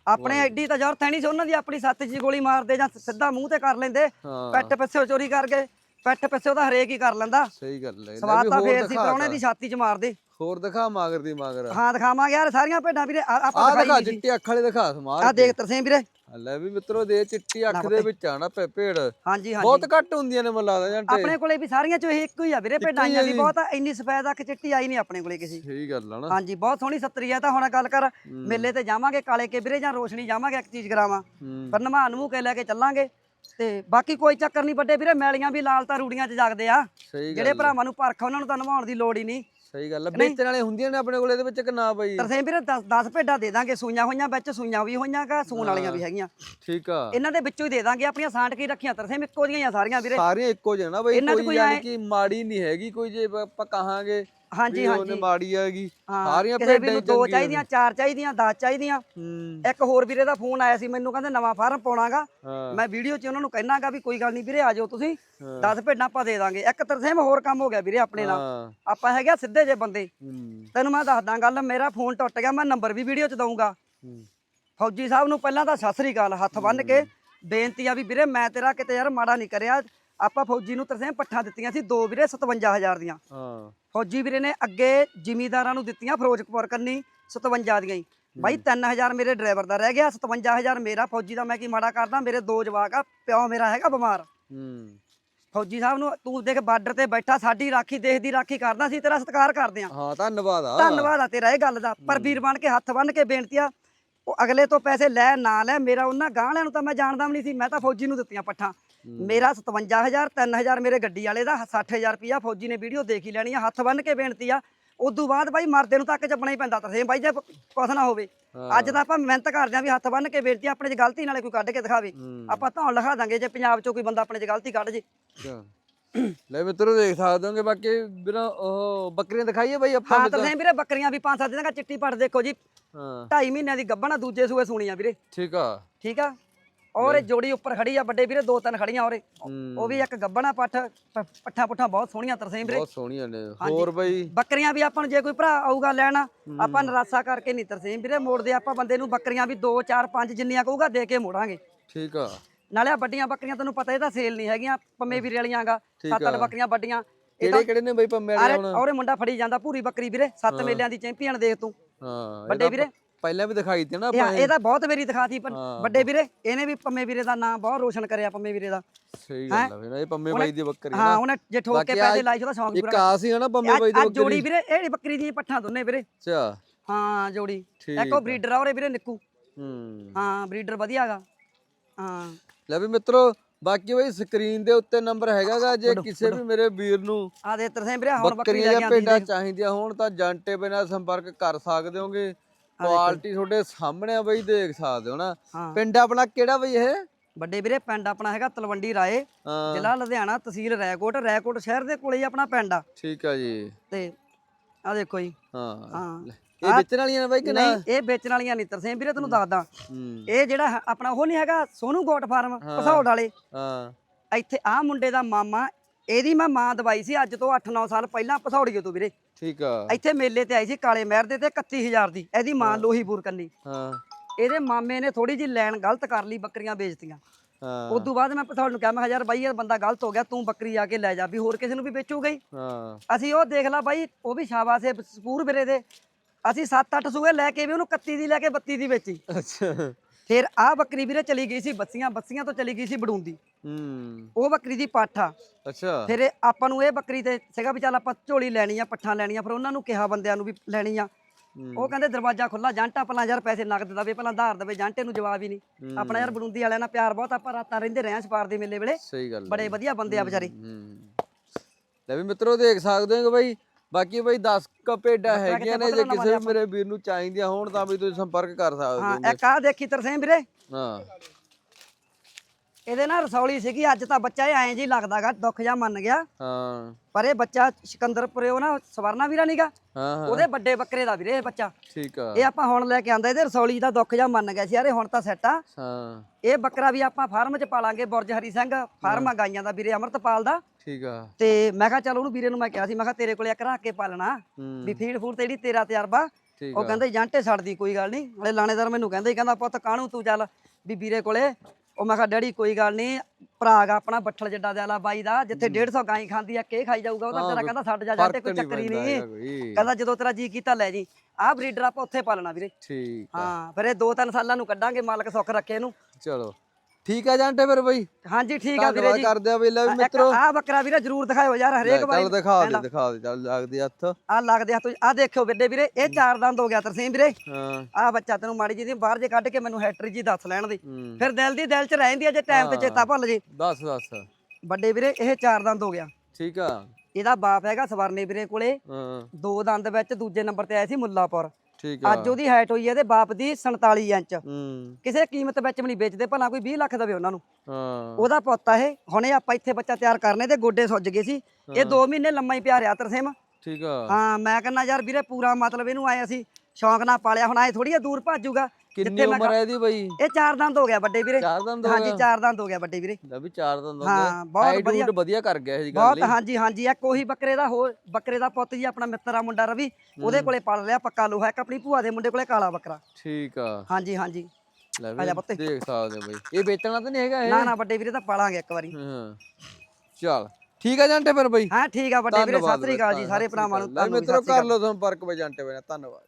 ਆਪਣੇ ਐਡੀ ਤਾਂ ਜ਼ਰੂਰਤ ਨਹੀਂ ਸੀ ਉਹਨਾਂ ਦੀ ਆਪਣੀ ਸੱਤ ਜੀ ਗੋਲੀ ਮਾਰਦੇ ਜਾਂ ਸਿੱਧਾ ਮੂੰਹ ਤੇ ਕਰ ਲੈਂਦੇ। ਪੈਟ ਪਿੱਛੇ ਚੋਰੀ ਕਰਕੇ ਪੈਟ ਪਿੱਛੇ ਉਹਦਾ ਹਰੇਕ ਹੀ ਕਰ ਲੈਂਦਾ। ਸਹੀ ਗੱਲ ਹੈ ਸਵਾਦ ਤਾਂ ਫੇਰ ਸੀ ਪਰੌਣੇ। ਦੀ ਛਾਤੀ 'ਚ ਮਾਰਦੇ। ਹੋਰ ਦਿਖਾ ਮਾਗਰ ਦੀ ਮਾਗਰ। ਹਾਂ ਦਿਖਾਵਾਂਗੇ ਯਾਰ ਸਾਰੀਆਂ ਭੇਡਾਂ ਵੀਰੇ ਆ- ਆਪਾਂ ਆ ਦਿਖਾਈ ਦਿਖਾ ਨਹੀਂ ਚਿੱਟੀ ਅੱਖ ਵਾਲੇ ਦਿਖਾ ਸਮਾਰ ਆ ਦੇਖ ਤਰਸੇਮ ਵੀਰੇ। ਲੈ ਵੀ ਮਿੱਤਰੋ ਦੇ ਚਿੱਟੀ ਅੱਖ ਦੇ ਵਿੱਚ ਆ ਨਾ ਭੇ- ਭੇਡ। ਹਾਂਜੀ ਹਾਂਜੀ। ਬਹੁਤ ਘੱਟ ਹੁੰਦੀਆਂ ਨੇ ਮੈਨੂੰ ਲੱਗਦਾ ਜਾਂਟੇ। ਆਪਣੇ ਕੋਲੇ ਵੀ ਸਾਰੀਆਂ ਚੋਂ ਇਹ ਇੱਕੋ ਹੀ ਆ ਵੀਰੇ ਭੇਡਾਂ ਆਈਆਂ ਵੀ। ਬਹੁਤ ਆ ਇੰਨੀ ਸਫੈਦ ਅੱਖ ਚਿੱਟੀ ਆਈ ਨਹੀਂ ਆਪਣੇ ਕੋਲੇ ਕਿਸੇ। ਸਹੀ ਗੱਲ ਆ ਨਾ। ਹਾਂਜੀ ਬਹੁਤ ਸੋਹਣੀ ਸੱਤਰੀ ਆ ਤਾਂ ਹੁਣ ਗੱਲ ਕਰ ਮੇਲੇ ਤੇ ਜਾਵਾਂਗੇ ਕਾਲੇ ਕੇ ਵੀਰੇ ਜਾਂ ਰੋਸ਼ਨੀ ਜਾਵਾਂਗੇ ਇੱਕ ਚੀਜ਼ ਕਰਾਵਾਂ। ਹੂੰ। ਪਰ ਨਮਾ ਨੂੰ ਕੇ ਲੈ ਕੇ ਚੱਲਾਂਗੇ ਤੇ ਬਾਕੀ ਕੋਈ ਚੱਕਰ ਨਹੀਂ ਵੱਡੇ ਵੀਰੇ ਮੈਲੀਆਂ ਵੀ ਲਾਲ ਤਾਂ ਰੂੜੀਆਂ 'ਚ ਜਾਗਦੇ ਆ। ਸਹੀ ਜਿਹੜੇ ਭਰਾਵਾਂ ਨੂੰ ਪਰਖ ਉਹਨਾਂ ਨੂੰ ਤਾਂ ਨਵਾਉਣ ਦੀ ਲੋੜ ਹੀ ਨਹੀਂ। ਸਹੀ ਗੱਲ ਆ ਵੇਚਣ ਵਾਲੇ ਹੁੰਦੀਆਂ ਨੇ ਆਪਣੇ ਕੋਲ ਇਹਦੇ ਵਿੱਚ ਕਿ ਨਾ ਬਈ? ਤਰਸੇਮ ਵੀਰੇ 10 10 ਭੇਡਾਂ ਦੇ ਦਾਂਗੇ ਸੂਈਆਂ ਹੋਈਆਂ ਵਿੱਚ ਸੂਈਆਂ ਵੀ ਹੋਈਆਂ ਕਾ ਸੂਣ ਵਾਲੀਆਂ ਵੀ ਹੈਗੀਆਂ। ਠੀਕ ਆ। ਇਹਨਾਂ ਦੇ ਵਿੱਚੋਂ ਹੀ ਦੇ ਦਾਂਗੇ ਆਪਣੀਆਂ ਸਾਂਟ ਕੇ ਰੱਖੀਆਂ ਤਰਸੇਮ ਇੱਕੋ ਜਿਹੀਆਂ ਹੀ ਆ ਸਾਰੀਆਂ ਵੀਰੇ। ਸਾਰੀਆਂ ਇੱਕੋ ਜਿਹੇ ਨਾ ਬਈ ਕੋਈ ਯਾਨੀ ਕਿ ਮਾੜੀ ਨਹੀਂ ਹੈਗੀ ਕੋਈ ਜੇ ਆਪਾਂ ਕਹਾਂਗੇ ਹਾਂਜੀ ਵੀ ਉਹਨੇ ਹਾਂਜੀ। ਮਾੜੀ ਹੈਗੀ ਸਾਰੀਆਂ ਕਿਸੇ ਵੀ ਭੇਡਾਂ ਨੂੰ ਦੋ ਚੰਗੀਆਂ ਚਾਹੀਦੀਆਂ ਚਾਰ ਚਾਹੀਦੀਆਂ 10 ਚਾਹੀਦੀਆਂ। ਹੂੰ। ਇੱਕ ਹੋਰ ਵੀਰੇ ਦਾ ਫੋਨ ਆਇਆ ਸੀ ਮੈਨੂੰ ਕਹਿੰਦੇ ਨਵਾਂ ਫਾਰਮ ਪਾਉਣਾਗਾ। ਹਾਂ। ਮੈਂ ਵੀਡੀਓ 'ਚ ਉਹਨਾਂ ਨੂੰ ਕਹਿਣਾਗਾ ਵੀ ਕੋਈ ਗੱਲ ਨਹੀਂ ਵੀਰੇ ਆ ਜਾਓ ਤੁਸੀਂ। ਹਾਂ। 10 ਭੇਡਾਂ ਆਪਾਂ ਦੇ ਦਾਂਗੇ। ਇੱਕ ਤਰਸੇਮ ਹੋਰ ਕੰਮ ਹੋ ਗਿਆ ਵੀਰੇ ਆਪਣੇ ਨਾਲ। ਹਾਂ। ਆਪਾਂ ਹੈਗੇ ਆ ਸਿੱਧੇ ਜੇ ਬੰਦੇ। ਹੂੰ। ਤੈਨੂੰ ਮੈਂ ਦੱਸਦਾ ਗੱਲ ਮੇਰਾ ਫੋਨ ਟੁੱਟ ਗਿਆ ਮੈਂ ਨੰਬਰ ਵੀ ਵੀਡੀਓ 'ਚ ਦਊਂਗਾ। ਹੂੰ। ਫੌਜੀ ਸਾਹਿਬ ਨੂੰ ਪਹਿਲਾਂ ਤਾਂ ਸਤਿ ਸ੍ਰੀ ਅਕਾਲ ਹੱਥ ਬੰਨ ਕੇ ਬੇਨਤੀ ਆ ਵੀ ਵੀਰੇ ਮੈਂ ਤੇਰਾ ਕਿਤੇ ਯਾਰ ਮਾੜਾ ਨਹੀਂ ਕਰਿਆ। ਆਪਾਂ ਫੌਜੀ ਨੂੰ ਤਰਸੇਮ ਪੱਠਾਂ ਦਿੱਤੀਆਂ ਸੀ ਦੋ ਵੀਰੇ 57000 ਦੀਆਂ। ਹਾਂ। ਫੌਜੀ ਵੀਰੇ ਨੇ ਅੱਗੇ ਜ਼ਿਮੀਦਾਰਾਂ ਨੂੰ ਦਿੱਤੀਆਂ ਫਿਰੋਜ਼ਪੁਰ ਕੰਨੀ 57 ਦੀਆਂ ਹੀ। ਬਾਈ 3000 ਮੇਰੇ ਡਰਾਈਵਰ ਦਾ ਰਹਿ ਗਿਆ 57000 ਮੇਰਾ ਫੌਜੀ ਦਾ ਮੈਂ ਕੀ ਮਾੜਾ ਕਰਦਾ ਮੇਰੇ ਦੋ ਜਵਾਕ ਆ ਪਿਓ ਮੇਰਾ ਹੈਗਾ ਬਿਮਾਰ। ਹੂੰ। ਫੌਜੀ ਸਾਹਿਬ ਨੂੰ ਤੂੰ ਦੇਖ ਬਾਰਡਰ ਤੇ ਬੈਠਾ ਸਾਡੀ ਰਾਖੀ ਦੇਸ਼ ਦੀ ਰਾਖੀ ਕਰਦਾ ਸੀ ਤੇਰਾ ਸਤਿਕਾਰ ਕਰਦੇ ਆ। ਹਾਂ ਧੰਨਵਾਦ ਆ। ਧੰਨਵਾਦ ਆ ਤੇਰਾ ਇਹ ਗੱਲ ਦਾ। ਪਰ ਵੀਰ ਬਣ ਕੇ ਹੱਥ ਬੰਨ ਕੇ ਬੇਨਤੀ ਆ ਉਹ ਅਗਲੇ ਤੋਂ ਪੈਸੇ ਲੈ ਨਾ ਲੈ ਮੇਰਾ ਉਹਨਾਂ ਗਾਂ ਵਾਲਿਆਂ ਨੂੰ ਤਾਂ ਮੈਂ ਜਾਣਦਾ ਵੀ ਨਹੀਂ ਸੀ ਮੈਂ ਤਾਂ ਫੌਜੀ ਨੂੰ ਦਿੱਤੀਆਂ ਪੱਠਾਂ। ਮੇਰਾ 57000 3000 ਮੇਰੇ ਗੱਡੀ ਵਾਲੇ ਦਾ 60000 ਰੁਪਿਆ ਫੌਜੀ ਨੇ ਵੀਡੀਓ ਦੇਖ ਹੀ ਲੈਣੀ ਆ ਹੱਥ ਬੰਨ ਕੇ ਬੇਨਤੀ ਆ। ਉਦੋਂ ਬਾਅਦ ਬਾਈ ਮਰਦੇ ਨੂੰ ਤੱਕ ਚੱਪਣਾ ਹੀ ਪੈਂਦਾ ਤਰਸੇਮ ਬਾਈ ਜੇ ਕੁਛ ਨਾ ਹੋਵੇ। ਅੱਜ ਤਾਂ ਆਪਾਂ ਮਿਹਨਤ ਕਰਦੇ ਆਂ ਵੀ ਹੱਥ ਬੰਨ ਕੇ ਬੇਨਤੀ ਆਪਣੇ 'ਚ ਗਲਤੀ ਨਾਲੇ ਕੋਈ ਕੱਢ ਕੇ ਦਿਖਾਵੇ। ਆਪਾਂ ਧੌਣ ਲਿਖਾ ਦਾਂਗੇ ਜੇ ਪੰਜਾਬ 'ਚੋਂ ਕੋਈ ਬੰਦਾ ਆਪਣੇ 'ਚ ਗਲਤੀ ਕੱਢ ਜੇ। ਲੈ ਮਿੱਤਰੋ ਦੇਖ ਸਕਦੇ ਹੋਗੇ ਬਾਕੀ ਬਿਨਾ ਉਹ ਬੱਕਰੀਆਂ ਦਿਖਾਈਏ ਬਾਈ ਆਪਾਂ ਹਾਂ ਤਾਂ- ਵੀਰੇ ਬੱਕਰੀਆਂ ਵੀ ਪੰਜ ਸੱਤ ਦਿਨਾਂ ਦਾ ਚਿੱਟੀ ਪੱਟ ਦੇਖੋ ਜੀ। ਹਾਂ। 2.5 ਮਹੀਨਿਆਂ ਦੀ ਗੱਭਣ ਦੂਜੇ ਸੂਏ ਸੁਣੀਆਂ ਵੀਰੇ। ਠੀਕ ਆ। ਠੀਕ ਆ? ਔਰ ਇਹ ਜੋੜੀ ਉੱਪਰ ਖੜੀ ਆ ਵੱਡੇ ਵੀਰੇ ਦੋ ਤਿੰਨ ਖੜੀਆਂ ਔਰੇ। ਉਹ ਵੀ ਇੱਕ ਗੱਬਣਾ ਪੱਠ ਪੱਠਾਂ ਪੁੱਠਾਂ ਬਹੁਤ ਸੋਹਣੀਆਂ ਤਰਸੇਮ ਵੀਰੇ। ਬਹੁਤ ਸੋਹਣੀਆਂ ਨੇ। ਹੋਰ ਬਾਈ? ਬੱਕਰੀਆਂ ਵੀ ਆਪਾਂ ਨੂੰ ਜੇ ਕੋਈ ਭਰਾ ਆਊਗਾ ਲੈਣ ਆਪਾਂ ਨਰਾਸਾ ਕਰਕੇ ਨਹੀਂ ਤਰਸੇਮ ਵੀਰੇ ਮੋੜਦੇ ਆਪਾਂ ਬੰਦੇ ਨੂੰ ਬੱਕਰੀਆਂ ਵੀ 2 4 5 ਜਿੰਨੀਆਂ ਕਹੂਗਾ ਦੇ ਕੇ ਮੋੜਾਂਗੇ। ਠੀਕ ਆ। ਨਾਲੇ ਆ ਵੱਡੀਆਂ ਬੱਕਰੀਆਂ ਤੈਨੂੰ ਪਤਾ ਇਹ ਤਾਂ ਸੇਲ ਨਹੀਂ ਹੈਗੀਆਂ ਪੰਮੇ ਵੀਰੇ ਵਾਲੀਆਂਗਾ ਸੱਤ ਅੱਠ। ਬੱਕਰੀਆਂ ਵੱਡੀਆਂ ਕਿਹੜੇ ਕਿਹੜੇ ਨੇ ਬਾਈ ਪੰਮੇ ਵਾਲੇ ਹੁਣ? ਔਰੇ ਮੁੰਡਾ ਫੜੀ ਜਾਂਦਾ ਪੂਰੀ ਬੱਕਰੀ ਵੀਰੇ ਸੱਤ ਮੇਲਿਆਂ ਦੀ ਚੈਂਪੀਅਨ ਦੇਖ ਤੂੰ। ਹਾਂ ਵੱਡੇ ਵੀਰੇ। ਪਹਿਲਾਂ ਵੀ ਦਿਖਾਈ ਤੀ ਨਾ ਆਪਾਂ ਇਹ। ਤਾਂ ਬਹੁਤ ਵਾਰੀ ਦਿਖਾਤੀ ਪਰ ਹਾਂ। ਵੱਡੇ ਵੀਰੇ ਇਹਨੇ ਵੀ ਪੰਮੇ ਵੀਰੇ ਦਾ ਨਾਮ ਬਹੁਤ ਰੋਸ਼ਨ ਕਰਿਆ ਪੰਮੇ ਵੀਰੇ ਦਾ। ਸਹੀ ਗੱਲ ਆ ਫਿਰ ਇਹ ਪੰਮੇ ਬਾਈ ਦੀ ਬੱਕਰੀ ਹਾਂ ਨਾ। ਉਹਨੇ ਜੇ ਠੋਕ ਕੇ ਪੈਸੇ ਲਾਈ ਉਹਦਾ ਸ਼ੌਂਕ ਇੱਕ ਪੂਰਾ ਆ ਸੀ ਹਨਾ ਪੰਮੇ ਬਾਈ ਦੀ ਅੱਜ ਜੋੜੀ ਬੱਕਰੀ ਵੀਰੇ ਇਹ ਬੱਕਰੀ ਦੀਆਂ ਪੱਠਾਂ ਦੋਨੇ ਵੀਰੇ। ਅੱਛਾ। ਹਾਂ ਜੋੜੀ। ਇੱਕ ਉਹ ਬਰੀਡਰ ਆ ਉਹਰੇ ਵੀਰੇ ਨਿੱਕੂ। ਹੂੰ। ਹਾਂ ਬਰੀਡਰ ਵਧੀਆਗਾ ਹਾਂ। ਲੈ ਵੀ ਮਿੱਤਰੋ ਬਾਕੀ ਬਈ ਸਕਰੀਨ ਦੇ ਉੱਤੇ ਨੰਬਰ ਹੈਗਾਗਾ ਜੇ ਕਿਸੇ ਵੀ ਮੇਰੇ ਵੀਰ ਨੂੰ ਆ ਦੇ ਤਰਸੇ ਵੀਰੇ ਹੁਣ ਬੱਕਰੀ ਲੈ ਕੇ ਭੇਡਾਂ ਚਾਹੀਦੀਆਂ ਹੋਣ ਤਾਂ ਜੰਟੇ ਬਿਨਾਂ ਸੰਪਰਕ ਕਰ ਸਕਦੇ ਹੋਗੇ। ਕੁਆਲਿਟੀ ਤੁਹਾਡੇ ਸਾਹਮਣੇ ਆ ਬਈ ਦੇਖ ਸਕਦੇ ਹੋ ਨਾ। ਪਿੰਡ ਆਪਣਾ ਕਿਹੜਾ ਬਈ ਇਹ? ਵੱਡੇ ਵੀਰੇ ਪਿੰਡ ਆਪਣਾ ਹੈਗਾ ਤਲਵੰਡੀ ਰਾਏ ਜ਼ਿਲ੍ਹਾ ਲੁਧਿਆਣਾ ਤਹਿਸੀਲ ਰੈਕੋਟ ਰੈਕੋਟ ਸ਼ਹਿਰ ਦੇ ਕੋਲੇ ਹੀ ਆਪਣਾ ਪਿੰਡ ਆ। ਠੀਕ ਆ ਜੀ। ਤੇ ਆ ਦੇਖੋ ਜੀ। ਹਾਂ। ਹਾਂ। ਇਹ ਵੇਚਣ ਵਾਲੀਆਂ ਨੇ ਬਾਈ ਕਿ ਨਹੀਂ ਇਹ ਵੇਚਣ ਵਾਲੀਆਂ ਨਹੀਂ ਤਰਸੇ ਵੀਰੇ ਤੈਨੂੰ ਦੱਸਦਾ। ਇਹ ਜਿਹੜਾ ਆਪਣਾ ਉਹ ਨਹੀਂ ਹੈਗਾ ਸੋਨੂ ਗੋਟ ਫਾਰਮ। ਪਸੌੜ ਵਾਲੇ। ਹਾਂ। ਇੱਥੇ ਆ ਮੁੰਡੇ ਦਾ ਮਾਮਾ ਇਹਦੀ ਮੈਂ ਮਾਂ ਦਵਾਈ ਸੀ ਅੱਜ ਤੋਂ 8-9 ਸਾਲ ਪਹਿਲਾਂ ਪਸੌੜੀਏ ਤੋਂ ਵੀਰੇ। ਠੀਕ ਆ। ਇੱਥੇ ਮੇਲੇ ਤੇ ਆਈ ਸੀ ਕਾਲੇ ਮਹਿਰ ਦੇ ਤੇ 31000 ਦੀ। ਇਹਦੀ ਮਾਂ ਲੋਹੀਪੁਰ ਕੰਨੀ ਹਾਂ। ਇਹਦੇ ਮਾਮੇ ਨੇ ਥੋੜੀ ਜਿਹੀ ਲੈਣ ਗਲਤ ਕਰ ਲਈ ਬੱਕਰੀਆਂ ਵੇਚਤੀਆਂ। ਹਾਂ। ਉਦੋਂ ਬਾਅਦ ਮੈਂ ਪਸੌੜ ਨੂੰ ਕਿਹਾ ਮੈਂ ਕਿਹਾ ਯਾਰ ਬਾਈ ਇਹ ਬੰਦਾ ਗਲਤ ਹੋ ਗਿਆ ਤੂੰ ਬੱਕਰੀ ਆ ਕੇ ਲੈ ਜਾ ਵੀ ਹੋਰ ਕਿਸੇ ਨੂੰ ਵੀ ਵੇਚੂਗਾ ਹੀ? ਹਾਂ। ਅਸੀਂ ਉਹ ਦੇਖ ਲਾ ਬਾਈ ਉਹ ਵੀ ਸ਼ਾਬਾਸ਼ ਹੈ ਸਪੂਰ ਵੀਰੇ ਦੇ। ਅਸੀਂ 7-8 ਸੂਏ ਲੈ ਕੇ ਵੀ ਉਹਨੂੰ 31 ਦੀ ਲੈ ਕੇ 32 ਦੀ ਵੇਚੀ। ਅੱਛਾ। ਫਿਰ ਆ ਬੱਕਰੀ ਵੀਰੇ ਚਲੀ ਗਈ ਸੀ ਬੱਸੀਆਂ ਬੱਸੀਆਂ ਤੋਂ ਚਲੀ ਗਈ ਸੀ ਬਡੂੰਦੀ ਹੂੰ। ਉਹ ਬੱਕਰੀ ਦੀ ਪੱਠ। ਆ ਅੱਛਾ। ਫਿਰ ਇਹ ਆਪਾਂ ਨੂੰ ਇਹ ਬੱਕਰੀ ਤੇ ਸੀਗਾ ਵੀ ਚੱਲ ਆਪਾਂ ਝੋਲੀ ਲੈਣੀ ਆ ਪੱਠਾਂ ਲੈਣੀਆਂ ਫਿਰ ਉਹਨਾਂ ਨੂੰ ਕਿਹਾ ਬੰਦਿਆਂ ਨੂੰ ਵੀ ਲੈਣੀ ਆ। ਹੂੰ। ਉਹ ਕਹਿੰਦੇ ਦਰਵਾਜ਼ਾ ਖੁੱਲਾ ਜਾਂਟਾ ਪਹਿਲਾਂ ਯਾਰ ਪੈਸੇ ਨਗਦ ਦਵੇ ਪਹਿਲਾਂ ਧਾਰ ਦਵੇ ਜਾਂਟੇ ਨੂੰ ਜਵਾਬ ਹੀ ਨਹੀਂ। ਆਪਣਾ ਯਾਰ ਬਡੂੰਦੀ ਵਾਲਿਆਂ ਨਾਲ ਪਿਆਰ ਬਹੁਤ ਆਪਾਂ ਰਾਤਾਂ ਰਹਿੰਦੇ ਰਹੇ ਆਂ ਸਪਾਰ ਦੇ ਮੇਲੇ ਵੇਲੇ। ਸਹੀ ਗੱਲ ਆ। ਬੜੇ ਵਧੀਆ ਬੰਦੇ ਆ ਵਿਚਾਰੇ। ਹੂੰ ਲੈ ਵੀ ਮਿੱਤਰੋ ਦੇਖ ਸਕਦੇ ਹੋ ਬਈ ਬਾਕੀ ਬਈ 10 ਕ ਭੇਡਾਂ ਹੈਗੀਆਂ ਨੇ ਜੇ ਕਿਸੇ ਮੇਰੇ ਵੀਰ ਨੂੰ ਚਾਹੀਦੀਆਂ ਹੋਣ ਤਾਂ ਵੀ ਤੁਸੀਂ ਸੰਪਰਕ ਕਰ ਸਕਦੇ ਹਾਂ ਹੋ। ਇੱਕ ਆ ਦੇਖੀ ਤਰਸੇਮ ਵੀਰੇ। ਹਾਂ। ਇਹਦੇ ਨਾਲ ਰਸੌਲੀ ਸੀਗੀ ਅੱਜ ਤਾਂ ਬੱਚਾ ਐਂ ਜੀ ਲੱਗਦਾਗਾ ਦੁੱਖ ਜਾ ਮੰਨ ਗਿਆ। ਹਾਂ। ਪਰ ਇਹ ਬੱਚਾ ਸਿਕੰਦਰਪੁਰੇ ਉਹ ਨਾ ਸਵਰਨਾ ਵੀਰਾ ਹਾਂ ਉਹਦੇ ਵੱਡੇ ਬੱਕਰੇ ਦਾ ਵੀਰੇ ਇਹ ਬੱਚਾ। ਠੀਕ ਆ। ਇਹ ਆਪਾਂ ਹੁਣ ਲੈ ਕੇ ਆਂਦਾ ਇਹਦੇ ਰਸੌਲੀ ਦਾ ਦੁੱਖ ਜਾ ਮੰਨ ਗਿਆ ਸੀ ਯਾਰ ਇਹ ਹੁਣ ਤਾਂ ਸੈੱਟ ਆ। ਹਾਂ। ਇਹ ਬੱਕਰਾ ਵੀ ਆਪਾਂ ਫਾਰਮ 'ਚ ਪਾਲਾਂਗੇ ਬੁਰਜ ਹਰੀ ਸਿੰਘ ਫਾਰਮ ਆ ਗਾਈਆਂ ਦਾ ਵੀਰੇ ਅਮਰਤਪਾਲ ਦਾ। ਠੀਕ ਆ। ਤੇ ਮੈਂ ਕਿਹਾ ਚੱਲ ਉਹਨੂੰ ਵੀਰੇ ਨੂੰ ਮੈਂ ਕਿਹਾ ਸੀ ਮੈਂ ਕਿਹਾ ਤੇਰੇ ਕੋਲੇ ਇੱਕ ਰੱਖ ਕੇ ਪਾਲਣਾ ਵੀ ਫੀਡ ਫੂਡ ਤੇ ਜਿਹੜੀ ਤੇਰਾ ਤਜਰਬਾ ਉਹ ਕਹਿੰਦੇ ਜਾਂਟੇ ਛੱਡਦੀ ਕੋਈ ਗੱਲ ਨਹੀਂ। ਹਲੇ ਲਾਣੇਦਾਰ ਮੈਨੂੰ ਕਹਿੰਦਾ ਹੀ ਕਹਿੰਦਾ ਪੁੱਤ ਕਾਹਨੂੰ ਤੂੰ ਚੱਲ ਵੀ ਵੀਰੇ ਕੋਲੇ? ਉਹ ਮੈਂ ਕਿਹਾ ਡੈਡੀ ਕੋਈ ਗੱਲ ਨਹੀਂ ਭਰਾਗ ਆਪਣਾ ਬੱਠਲ ਜੱਡਾ ਦੇ ਵਾਲਾ ਬਾਈ ਦਾ ਜਿੱਥੇ 150 ਗਾਈ ਖਾਂਦੀ ਆ ਕੇ ਖਾਈ ਜਾਊਗਾ ਉਹਦਾ ਤੇਰਾ ਕਹਿੰਦਾ ਛੱਡ ਜਾ ਜਾਂਟੇ ਫ਼ਰਕ ਕੋਈ ਚੱਕਰ ਹੀ ਨਹੀਂ। ਕਹਿੰਦਾ ਜਦੋਂ ਤੇਰਾ ਜੀ ਕੀਤਾ ਲੈ ਜੀ ਆਹ ਬਰੀਡਰ ਆਪਾਂ ਉੱਥੇ ਪਾਲਣਾ ਵੀਰੇ। ਠੀਕ ਹਾਂ ਫਿਰ ਇਹ 2-3 ਸਾਲਾਂ ਨੂੰ ਕੱਢਾਂਗੇ ਮਾਲਕ ਸੁੱਖ ਰੱਖੇ ਇਹਨੂੰ। ਚਲੋ। ਠੀਕ ਆ ਜਾਂਟੇ ਫਿਰ ਬਈ? ਹਾਂਜੀ ਠੀਕ ਆ ਵੀਰੇ ਧੰਨਵਾਦ ਜੀ। ਕਰਦੇ ਆ ਬਈ ਲੈ ਵੀ ਮਿੱਤਰੋ। ਆਹ ਬੱਕਰਾ ਵੀਰੇ ਜਰੂਰ ਦਿਖਾਇਓ ਯਾਰ ਹਰੇਕ ਵਾਰੀ ਚੱਲ ਦਿਖਾ ਦੇ ਦਿਖਾ ਦੇ ਚੱਲ ਲੱਗਦੇ ਹੱਥ। ਆ ਲੱਗਦੇ ਹੱਥ ਆ ਦੇਖਿਓ ਵੱਡੇ ਵੀਰੇ ਇਹ ਚਾਰ ਦੰਦ ਹੋ ਗਿਆ ਤਰਸੀਮ ਵੀਰੇ। ਹਾਂ। ਆ ਬੱਚਾ ਤੈਨੂੰ ਮਾੜੀ ਜੀ ਦੀ ਬਾਹਰ ਜੇ ਕੱਢ ਕੇ ਮੈਨੂੰ ਹੈਟਰੀ ਜੀ ਦੱਸ ਲੈਣ ਦੇ। ਹੂੰ। ਫਿਰ ਦਿਲ ਦੀ ਦਿਲ ਚ ਰਹਿੰਦੀ ਆ ਜੇ ਟਾਈਮ ਤੇ ਚੇਤਾ ਭੁੱਲ ਜੇ। ਦੱਸ ਦੱਸ। ਵੱਡੇ ਵੀਰੇ ਇਹ ਚਾਰ ਦੰਦ ਹੋ ਗਿਆ। ਠੀਕ ਆ। ਇਹਦਾ ਬਾਪ ਹੈਗਾ ਸਵਰਨੇ ਵੀਰੇ ਕੋਲੇ। ਹਾਂ। ਦੋ ਦੰਦ ਵਿੱਚ ਦੂਜੇ ਨੰਬਰ ਤੇ ਆਇਆ ਸੀ ਮੁੱਲਾਪੁਰ। ਠੀਕ ਆ। ਅੱਜ ਉਹਦੀ ਹਾਈਟ ਹੋਈ ਹੈ ਇਹਦੇ ਬਾਪ ਦੀ 47 ਇੰਚ। ਹੂੰ। ਕਿਸੇ ਕੀਮਤ ਵਿੱਚ ਵੀ ਨਹੀਂ ਵੇਚਦੇ ਭਲਾ ਕੋਈ 20 ਲੱਖ ਦੇਵੇ ਉਹਨਾਂ ਨੂੰ। ਹਾਂ। ਉਹਦਾ ਪੁੱਤ ਆ ਇਹ ਹੁਣੇ ਆਪਾਂ ਇੱਥੇ ਬੱਚਾ ਤਿਆਰ ਕਰਨੇ ਤੇ ਗੋਡੇ ਸੁੱਜ ਗਏ ਸੀ। ਇਹ 2 ਮਹੀਨੇ ਲੰਮਾ ਹੀ ਪਿਆ ਰਿਹਾ ਤਰਸੇਮ। ਠੀਕ ਆ। ਹਾਂ ਮੈਂ ਕਹਿੰਦਾ ਯਾਰ ਵੀਰੇ ਪੂਰਾ ਮਤਲਬ ਇਹਨੂੰ ਆਏ ਅਸੀਂ ਸ਼ੌਂਕ ਨਾਲ ਪਾਲਿਆ ਹੁਣ ਆਏ ਥੋੜੀ ਆ ਦੂਰ ਭੱਜੂਗਾ ਕਿੰਨੀ ਉਮਰ ਹੈ ਇਹਦੀ ਬਈ? ਇਹ ਚਾਰ ਦੰਦ ਹੋ ਗਿਆ ਵੱਡੇ ਵੀਰੇ। ਚਾਰ ਦੰਦ ਹੋ ਹਾਂਜੀ ਗਿਆ? ਚਾਰ ਦੰਦ ਹੋ ਗਿਆ ਵੱਡੇ ਵੀਰੇ। ਲੈ ਵੀ ਚਾਰ ਦੰਦ ਹੋ ਬਹੁਤ Height ਵਧੀਆ। ਹੂਟ ਵਧੀਆ ਕਰ ਗਿਆ ਇਹ ਗੱਲ ਬਹੁਤ ਨਹੀਂ ਹਾਂਜੀ ਹਾਂਜੀ ਇੱਕ ਉਹੀ ਬੱਕਰੇ ਦਾ ਹੋਰ ਬੱਕਰੇ ਦਾ ਪੁੱਤ ਜੀ ਆਪਣਾ ਮਿੱਤਰ ਆ ਮੁੰਡਾ ਰਵੀ। ਉਹਦੇ ਕੋਲੇ ਪਲ ਲਿਆ ਪੱਕਾ ਲੋਹਾ। ਇੱਕ ਆਪਣੀ ਭੂਆ ਦੇ ਮੁੰਡੇ ਕੋਲੇ ਕਾਲਾ ਬੱਕਰਾ। ਠੀਕ ਆ। ਹਾਂਜੀ ਹਾਂਜੀ। ਲੈ ਵੀ ਪੁੱਤੇ। ਦੇਖ ਸਕਦੇ ਹੋ ਬਈ। ਇਹ ਵੇਚਣਾ ਤਾਂ ਨਹੀਂ ਹੈਗਾ ਇਹ? ਨਾ ਨਾ ਵੱਡੇ ਵੀਰੇ ਤਾਂ ਪਾਲਾਂਗੇ ਇੱਕ ਵਾਰੀ। ਹਾਂ। ਚੱਲ। ਠੀਕ ਆ ਜਾਂਟੇ ਫਿਰ ਬਈ। ਹਾਂ ਠੀਕ ਆ ਵੱਡੇ ਵੀਰੇ ਸਤਿ ਸ੍ਰੀ ਅਕਾਲ ਜੀ ਸਾਰੇ ਭਰਾਵਾਂ ਨੂੰ ਅਕਾਲ। ਲੈ ਤੁਹਾਨੂੰ ਵੀ ਮਿੱਤਰੋ ਸਤਿ ਸ੍ਰੀ ਕਰ ਲਓ ਸੰਪਰਕ ਬਈ ਜਾਂਟੇ ਬਈ ਨਾਲ। ਧੰਨਵਾਦ।